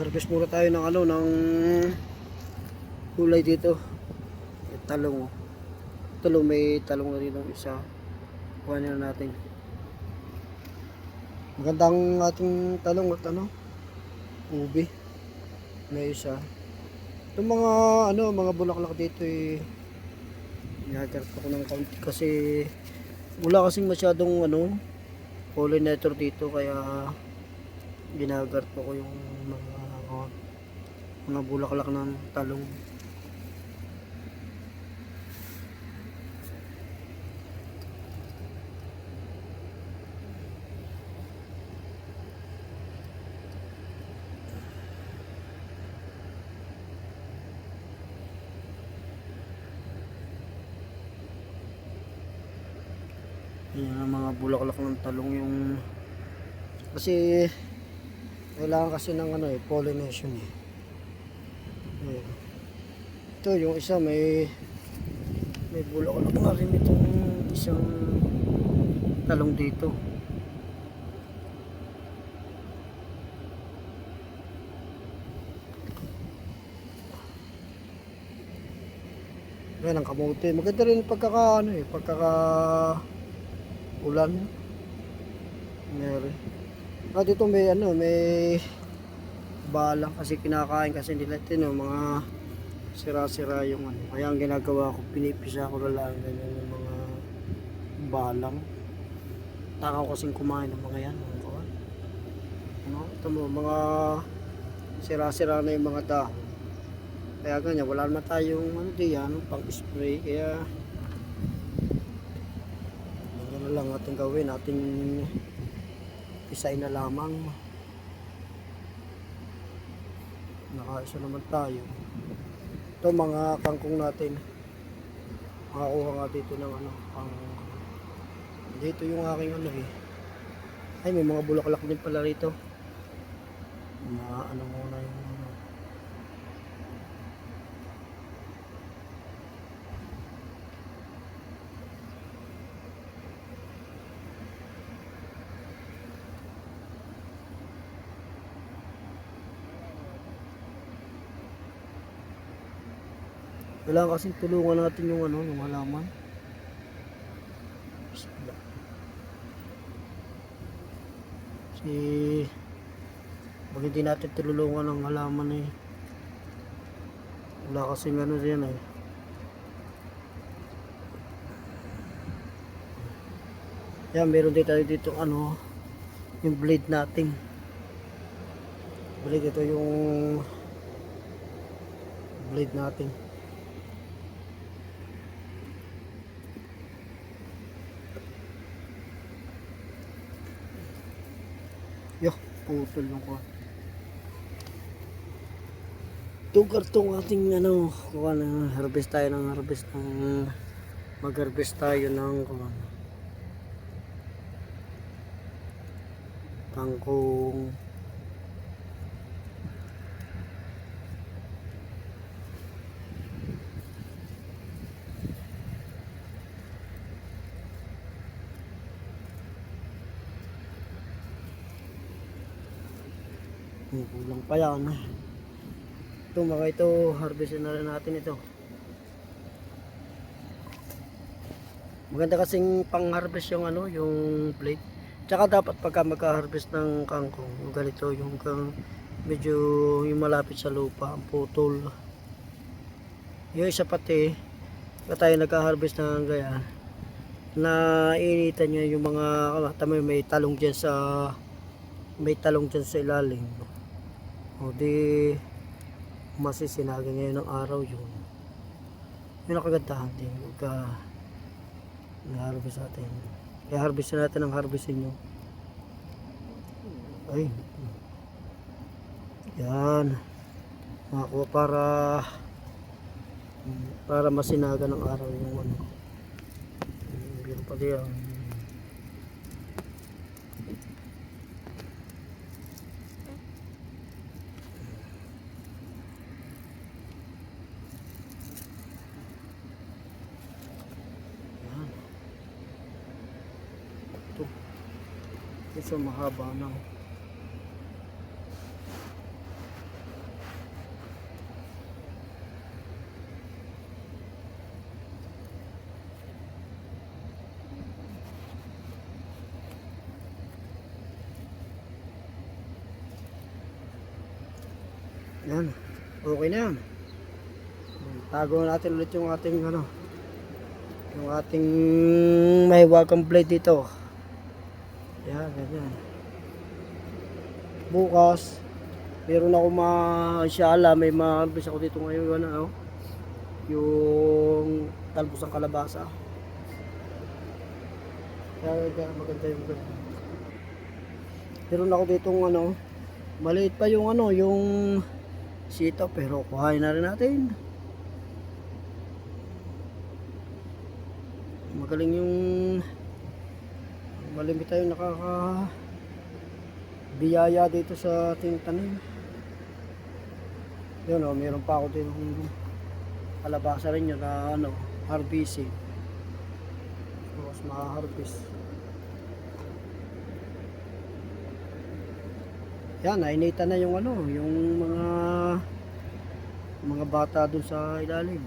Harvest muna tayo ng ano, ng gulay dito. Talong. oh. Talong, may talong na dito isa. Kuha na natin. Magandang ating talong at ano, ubi. May isa. Itong mga ano, mga bulaklak dito eh Nagkarto ko ng kaunti kasi wala kasing masyadong ano pollinator dito kaya ginagarto ko yung mga ano, mga bulaklak ng talong. Yan ang mga bulaklak ng talong yung kasi kailangan kasi ng ano eh pollination eh. Ayan. Ito yung isa may may bulaklak na rin itong isang talong dito. Yan ang kamote. Maganda rin pagkaka ano eh, pagkaka ulan. Meron. Ah, dito may ano, may balang kasi kinakain kasi nila ito no, mga sira-sira yung ano. Kaya ang ginagawa ko, pinipisa ko lang ganyan yung mga balang. Takaw kasing kumain ng mga yan. Ano, ito mo, mga sira-sira na yung mga dahon. Kaya ganyan, wala naman tayong ano diyan, pang spray. Kaya ano lang ating gawin, ating isain na lamang. Nakaisa naman tayo. Ito mga kangkong natin. Makakuha nga dito ng ano, pang dito yung aking ano eh. Ay, may mga bulaklak din pala rito. Mga ano muna yung ano. Kailangan kasing tulungan natin yung ano, yung halaman. Kasi pag hindi natin tulungan ng halaman eh. Wala kasing ano yan eh. Yan, meron din tayo dito ano, yung blade natin. Blade ito yung blade natin. Yo, putol yung kuha. Itong kartong ating ano, kuha na harvest tayo ng harvest ng mag-harvest tayo ng kuha kangkong Kulang pa yan. Ito mga ito, harvestin na rin natin ito. Maganda kasing pang-harvest yung ano, yung plate. Tsaka dapat pagka magka-harvest ng kangkong, yung ganito, yung kang medyo yung malapit sa lupa, ang putol. Yung isa pati, pag tayo nagka-harvest ng gaya, na initan niya yung mga, tama may talong dyan sa, may talong dyan sa ilalim. O di masisinagin ngayon ng araw yun. Yun ang kagandahan din. Pagka na-harvest natin. Kaya harvest na natin ang harvestin nyo. Ay. Yan. Makakuha para para masinaga ng araw yung ano. Meron pa diyan. Kasi mahaba na. Yan. Okay na yan. Tago natin ulit yung ating ano yung ating may welcome plate dito. Yan, ganyan. Bukas, meron ako ma inshallah may ma-harvest ako dito ngayon ano, yung talbos ng kalabasa. Kaya maganda yung ganyan. Meron ako ditong ano, maliit pa yung ano, yung sito pero kuhain na rin natin. Magaling yung malimit tayo nakaka biyaya dito sa ating tanim. Yun o, meron pa ako din kalabasa rin yun na ano, harvesting. Bukas ma-harvest. Yan, nainita na yung ano, yung mga mga bata dun sa ilalim.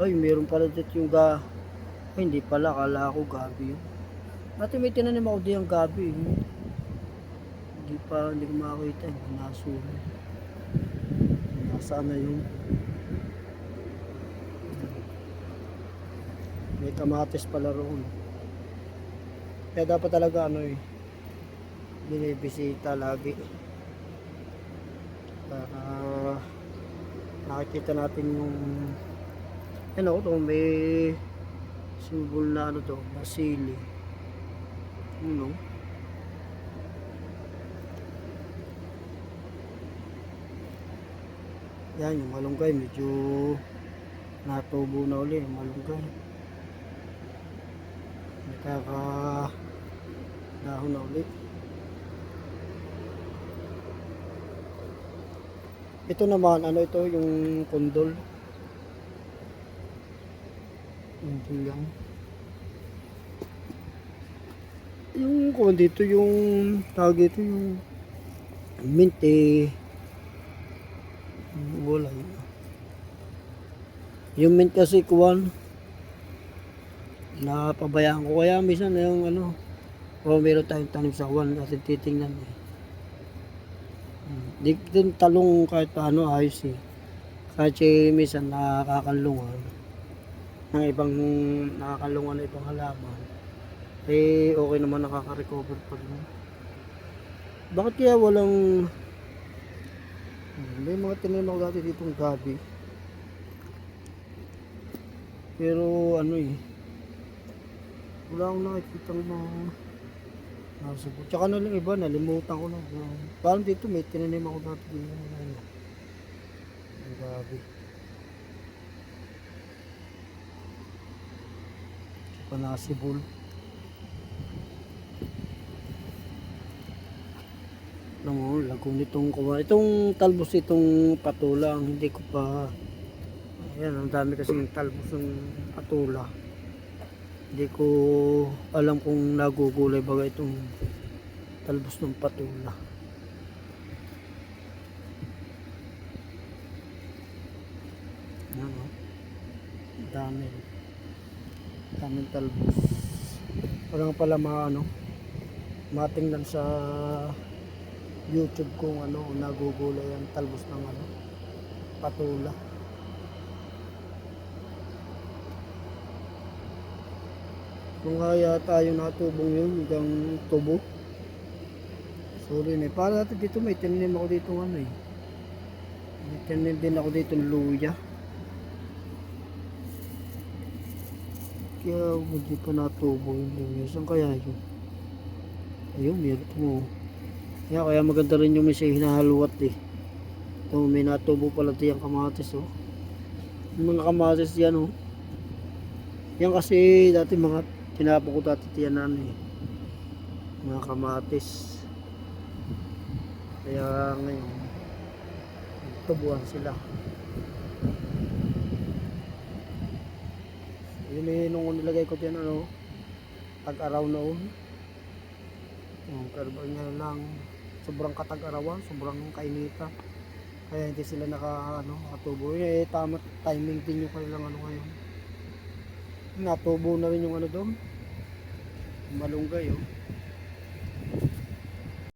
Ay, meron pala dito yung ga... Ay, hindi pala, kala ko gabi yun. Dati may tinanim ako di ang gabi. eh. Hindi pa, hindi ko makakita. eh. Nasulo. Nasaan na yung... May kamatis pala roon. Kaya dapat talaga ano eh, binibisita lagi. Para nakikita natin yung ano to may symbol na ano to, na sili. Ano? Yan, yung malunggay medyo natubo na uli yung malunggay. Nakaka dahon na uli. Ito naman, ano ito, yung kondol. Hindi lang. Yung kung dito yung tawag ito yung mint eh. Wala yun. Yung mint kasi kuwan napabayaan ko kaya minsan yung ano o meron tayong tanim sa kuwan kasi titingnan eh. Di din talong kahit paano ayos eh. Kahit si minsan nakakalungan ng ibang nakakalungan ng ibang halaman eh okay naman nakaka-recover pa rin. Bakit kaya walang Hmm, may mga tinanim ako dati ditong gabi. Pero ano eh wala akong nakikita mga nasubo. Tsaka na lang iba, nalimutan ko na. Parang dito may tinanim ako dati dito. Ano, ang gabi. Panasibol. Alam mo, lago nitong kuha. Itong talbos itong patula, hindi ko pa... Ayan, ang dami kasi yung talbos ng patula. Hindi ko alam kung nagugulay baga itong talbos ng patula. Ayan o. Ang Dami. Daming talbos. Parang pala mga ano, matingnan sa YouTube kung ano, nagugulay ang talbos ng ano, patula. Mga yata yung natubong yun, hanggang tubo. Sorry na. Para natin dito may tinanim ako dito ano eh. May tinanim din ako dito luya. Kaya hindi pa natubo yung luya. Saan kaya yun? Ayun, meron mo. Kaya, kaya maganda rin yung may siya hinahaluat eh. Ito, may natubo pala dito yung kamatis oh. Yung mga kamatis yan oh. Yan kasi dati mga tinapo ko dati tiyanan eh. Mga kamatis. Kaya ngayon, tubuhan sila. Eh, nung nilagay ko diyan ano, tag-araw noon. Yung karba niya lang, sobrang katag-arawan, sobrang kainita. Kaya hindi sila naka, ano, nakatubo. Eh, tama, timing din yung kailang ano ngayon. Natubo na rin yung ano doon. Malunggay, oh.